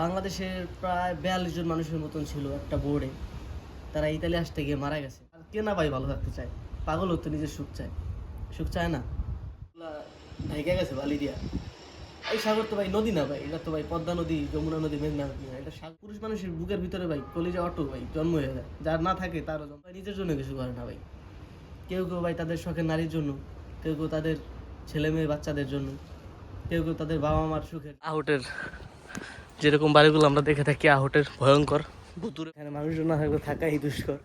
বাংলাদেশের প্রায় বিয়াল্লিশ জন মানুষের মতন ছিল একটা বোর্ডে। তারা ইতালি আসতে গিয়ে মারা গেছে। আর কে না ভাই ভালো থাকতে চায়? পাগল হতে নিজের সুখ চায়। সুখ চায় না? ঢেকে গেছে বালি দিয়া। এই সাগর তো ভাই নদী না ভাই এটা তো ভাই পদ্মা নদী যমুনা নদী মেঘনা নদী না এটা সাগর। পুরুষ মানুষের বুকের ভিতরে ভাই কলিজা অটো ভাই জন্ম হয়ে যায়। যার না থাকে তারও জন্ম। ভাই নিজের জন্য কিছু করে না ভাই। কেউ কেউ ভাই তাদের শখের নারীর জন্য কেউ কেউ তাদের ছেলে মেয়ে বাচ্চাদের জন্য কেউ কেউ তাদের বাবা মার সুখের আহটের যেরকম বাড়িগুলো আমরা দেখে থাকি আহটের ভয়ঙ্কর। ভুতুরে এখানে মানুষজন না থাকলে থাকাই দুষ্কর।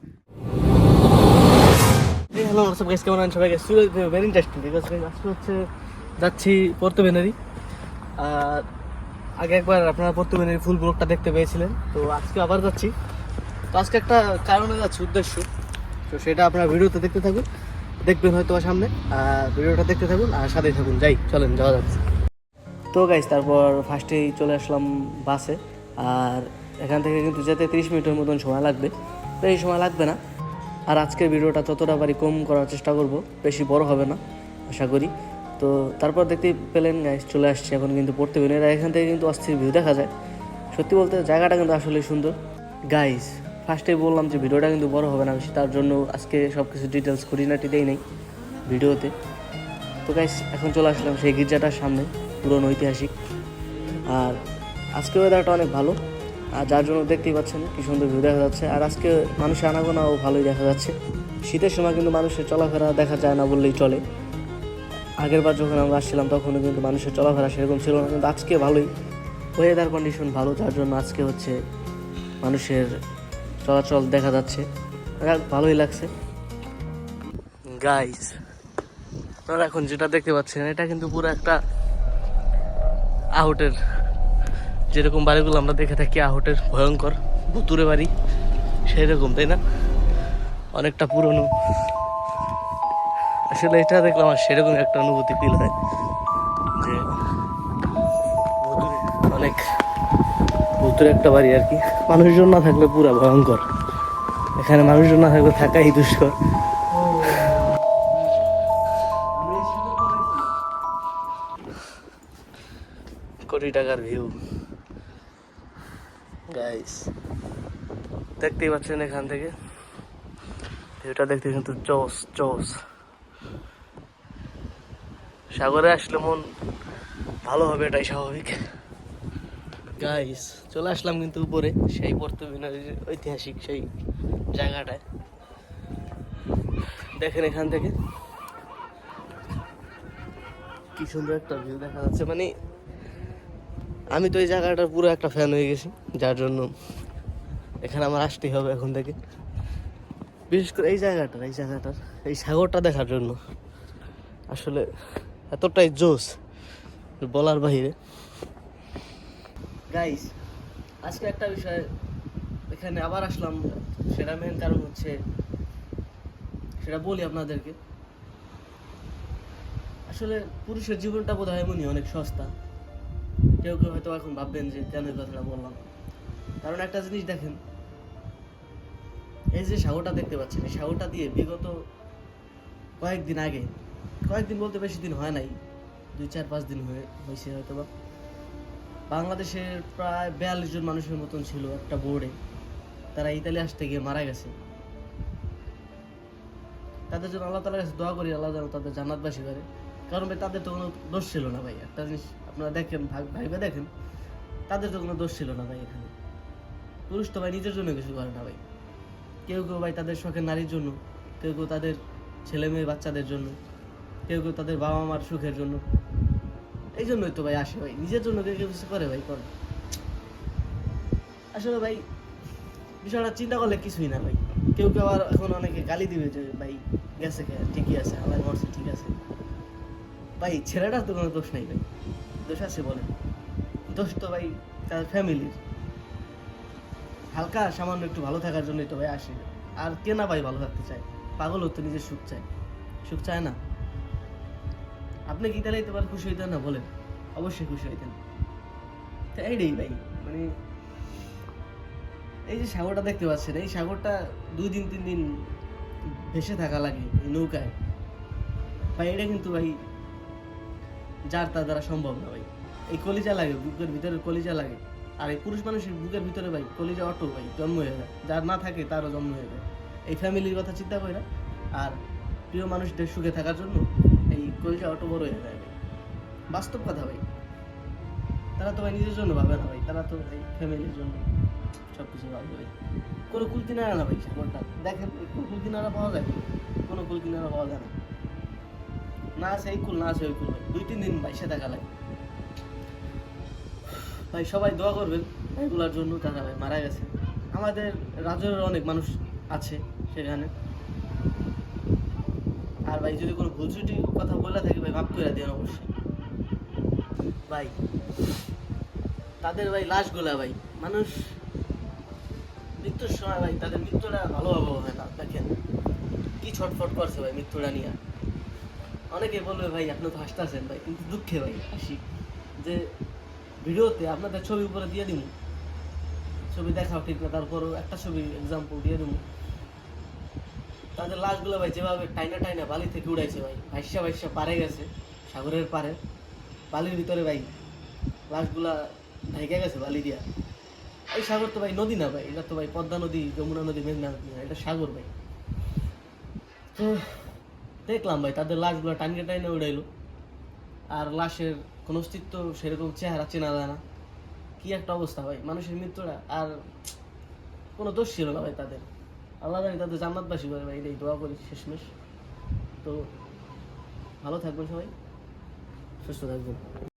হ্যালো হোয়াটসঅ্যাপ গাইস কেমন আছেন সবাই? গাইস ভেরি ইন্টারেস্টিং বিকজ আজকে হচ্ছে যাচ্ছি পর্তো বেনারি আর আগে একবার আপনারা পর্তো বেনারি ফুল ব্লগটা দেখতে পেয়েছিলেন তো আজকে আবার যাচ্ছি। তো আজকে একটা কারণে যাচ্ছি উদ্দেশ্য। তো সেটা আপনারা ভিডিওতে দেখতে থাকুন দেখবেন হয়তো সামনে। আর ভিডিওটা দেখতে থাকুন আর সাথেই থাকুন। যাই চলেন যাওয়া যাচ্ছে তো গাইস তারপর ফার্স্টেই চলে আসলাম বাসে আর এখান থেকে কিন্তু যেতে তিরিশ মিনিটের মতন সময় লাগবে। বেশি সময় লাগবে না। আর আজকের ভিডিওটা যতটা পারি কম করার চেষ্টা করব, বেশি বড় হবে না, আশা করি। তো তারপর দেখতে পেলেন গাইস চলে আসছে এখন কিন্তু পড়তে পেলেন আর এখান থেকে কিন্তু অস্থির ভিউ দেখা যায়। সত্যি বলতে জায়গাটা কিন্তু আসলে সুন্দর। গাইজ ফার্স্টেই বললাম যে ভিডিওটা কিন্তু বড় হবে না বেশি, তার জন্য আজকে সব কিছু ডিটেলস খুঁটিনাটি দেই নেই ভিডিওতে। তো গাইস এখন চলে আসলাম সেই গির্জাটার সামনে। পুরনো ঐতিহাসিক। আর আজকে ওয়েদারটা অনেক ভালো। আর যার জন্য দেখতেই পাচ্ছেন কি সুন্দর ভিউ দেখা যাচ্ছে। আর আজকে মানুষের আনাগোনাও ভালোই দেখা যাচ্ছে। শীতের সময় কিন্তু মানুষের চলাফেরা দেখা যায় না বললেই চলে। আগের বার যখন আমরা আসছিলাম তখনও কিন্তু মানুষের চলাফেরা সেরকম ছিল না। কিন্তু আজকে ভালোই। ওয়েদার কন্ডিশন ভালো, যার জন্য আজকে হচ্ছে মানুষের চলাচল দেখা যাচ্ছে। ভালোই লাগছে। গাইস আপনারা এখন যেটা দেখতে পাচ্ছেন, এটা কিন্তু পুরো একটা আহটের, যেরকম বাড়িগুলো আমরা দেখে থাকি, আহটের ভয়ঙ্কর, ভুতুরে বাড়ি সেই রকম তাই না? অনেকটা পুরনো। আসলে এটা দেখলাম আমার সেরকম একটা অনুভূতি ফিল হয় যে অনেক ভুতুরে একটা বাড়ি আর কি। মানুষজন না থাকলে পুরা ভয়ঙ্কর। এখানে মানুষজন না থাকলে থাকাই দুষ্কর। কোটি টাকার ভিউ গাইস দেখতেই পাচ্ছেন এখান থেকে। ভিউটা দেখতে কিন্তু চোস চোস সাগরে আসলে মন ভালো হবে, এটাই স্বাভাবিক। গাইস চলে আসলাম কিন্তু উপরে, সেই পর্তুমিনার ঐতিহাসিক সেই জায়গাটায়। দেখেন এখান থেকে। কি সুন্দর একটা ভিউ দেখা যাচ্ছে। মানে আমি তো এই জায়গাটার পুরো একটা ফ্যান হয়ে গেছি, যার জন্য এখানে আমার আসতেই হবে এখন থেকে। বিশেষ করে এই জায়গাটার এই জায়গাটার, এই সাগরটা দেখার জন্য। আসলে এতটাই জোস বলার বাহিরে। গাইস আজকে একটা বিষয়, এখানে আবার আসলাম। সেটা মেন কারণ হচ্ছে, সেটা বলি আপনাদেরকে। আসলে পুরুষের জীবনটা বোধ হয় এমনই, অনেক সস্তা। কেউ কেউ হয়তো এখন ভাববেন যে কেন এই কথাটা বললাম। কারণ একটা জিনিস দেখেন, এই যে সাগরটা দেখতে পাচ্ছেন, এই সাগরটা দিয়ে বিগত কয়েকদিন আগে, কয়েকদিন বলতে বেশি দিন হয় নাই, দুই চার পাঁচ দিন হয়ে হয়েছে হয়তো বা বাংলাদেশের প্রায় বিয়াল্লিশ জন মানুষের মতন ছিল একটা বোর্ডে। তারা ইতালি আসতে গিয়ে মারা গেছে। তাদের জন্য আল্লাহ তালার কাছে দোয়া করি, আল্লাহ যেন তাদের জান্নাতবাসী করে। কারণ ভাই, তাদের তো কোনো দোষ ছিল না ভাই, একটা জিনিস আপনারা দেখেন ভাইবে দেখেন, তাদের তো কোনো দোষ ছিল না ভাই এখানে। পুরুষ তো ভাই নিজের জন্য কিছু করে না ভাই। কেউ কেউ ভাই তাদের শখের নারীর জন্য, কেউ কেউ তাদের ছেলে মেয়ে বাচ্চাদের জন্য, কেউ কেউ তাদের বাবা মার সুখের জন্য। এই জন্যই তো ভাই আসে ভাই, নিজের জন্য কেউ কিছু করে ভাই, করে। আসলে ভাই, বিষয়টা চিন্তা করলে কিছুই না ভাই। কেউ কেউ আবার এখন অনেকে গালি দিবে যে ভাই, গেছে ঠিকই আছে আমার মরছে, ঠিক আছে। ভাই, ছেলেটার তো কোনো দোষ নাই ভাই। দোষ আছে বলে। দোষ তো ভাই তার ফ্যামিলির। হালকা সামান্য একটু ভালো থাকার জন্যই তো ভাই আসে। আর কে না ভাই ভালো থাকতে চায়? পাগল হতে নিজের সুখ চায়। সুখ চায় না। আপনি কি তাহলে এবার খুশি হইতেন না বলেন? অবশ্যই খুশি হইতেন। তো এইটাই ভাই মানে এই যে সাগরটা দেখতে পাচ্ছেন, এই সাগরটা দুই দিন, তিন দিন ভেসে থাকা লাগে নৌকায়। ভাই এটা কিন্তু ভাই যার তার দ্বারা সম্ভব না ভাই। এই কলিজা লাগে, বুকের ভিতরে কলিজা লাগে। আর এই পুরুষ মানুষের বুকের ভিতরে ভাই, কলিজা অটো ভাই, জন্ম হয়ে যায়। যার না থাকে তারও জন্ম হয়ে যায়। এই ফ্যামিলির কথা চিন্তা করে না আর প্রিয় মানুষদের সুখে থাকার জন্য এই কলিজা অটো বড় হয়ে যায় ভাই। বাস্তব কথা ভাই। তারা তো ভাই নিজের জন্য ভাবে না ভাই, তারা তো ভাই ফ্যামিলির জন্য সব কিছু ভাবে ভাই। কোনো কুল কিনারা না ভাই সাগরটা দেখেন কোনো কুল পাওয়া যায় কোনো কুল কিনারা পাওয়া যায় না। না আছে এই কুল না আছে ওই কুল দুই, তিন দিন ভাই সেটা লাগে। ভাই, সবাই দোয়া করবেন এগুলার জন্য তারা ভাই মারা গেছে। আমাদের রাজ্যের অনেক মানুষ আছে সেখানে। আর ভাই, যদি কোনো ভুল ত্রুটি কথা বলে থাকে, ভাই মাফ করে দেন অবশ্যই। ভাই, তাদের ভাই লাশগুলা ভাই, মানুষ মৃত্যুর সময় ভাই তাদের মৃত্যুটা ভালোভাবে হবে না। দেখেন, কি ছটফট করছে ভাই মৃত্যুটা নিয়ে। অনেকে বলবে, ভাই, আপনি তো হাসতেছেন ভাই, কিন্তু দুঃখে ভাই, হাসি। যে ভিডিওতে আপনাদের ছবি উপরে দিয়ে দিব ছবি দেখাও ঠিক না, তারপরও একটা ছবি এক্সাম্পল দিয়ে দিব তাদের লাশগুলো ভাই, যেভাবে টাইনা টাইনা বালি থেকে উড়াইছে ভাই, ভাইসা ভাইসা পারে গেছে, সাগরের পারে। বালির ভিতরে ভাই, লাশগুলা ঢেকে গেছে বালি দিয়া। এই সাগর তো ভাই নদী না ভাই, এটা তো ভাই পদ্মা নদী, যমুনা নদী, মেঘনা নদী না, এটা সাগর ভাই। তো দেখলাম ভাই, তাদের লাশগুলো টাইনে টাইনে উড়াইলো। আর লাশের কোনো অস্তিত্ব সেরকম চেহারা চেনা যায় না। কি একটা অবস্থা ভাই, মানুষের মৃত্যুটা। আর কোনো দোষ ছিল না ভাই তাদের। আল্লাহ জানি তাদের জান্নাতবাসী করে ভাই, এটাই দোয়া করি শেষমেশ। তো ভালো থাকবেন সবাই, সুস্থ থাকবেন।